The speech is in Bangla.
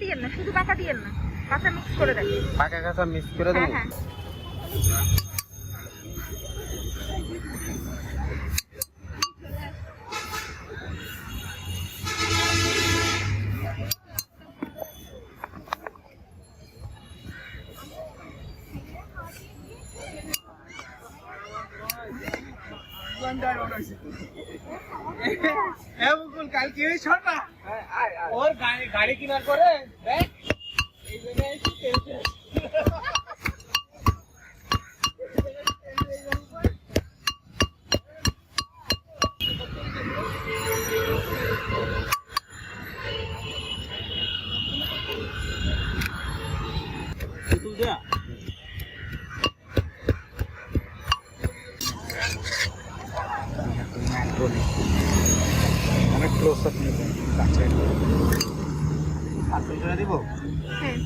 দিয়েন না শুধু কাঁচা দিয়েন না কাঁচা মিক্স করে দেন। পাকা কাঁচা মিক্স করে দেবো? হ্যাঁ হ্যাঁ। হ্যাঁ মুকুল কাল কি হয়েছে শোন না ওর গাড়ি গাড়ি কেনার পরে দেখ এই জায়গায় একটু tension। ক্লোজ আপ নেবেন কাছে হাত দিব? হ্যাঁ।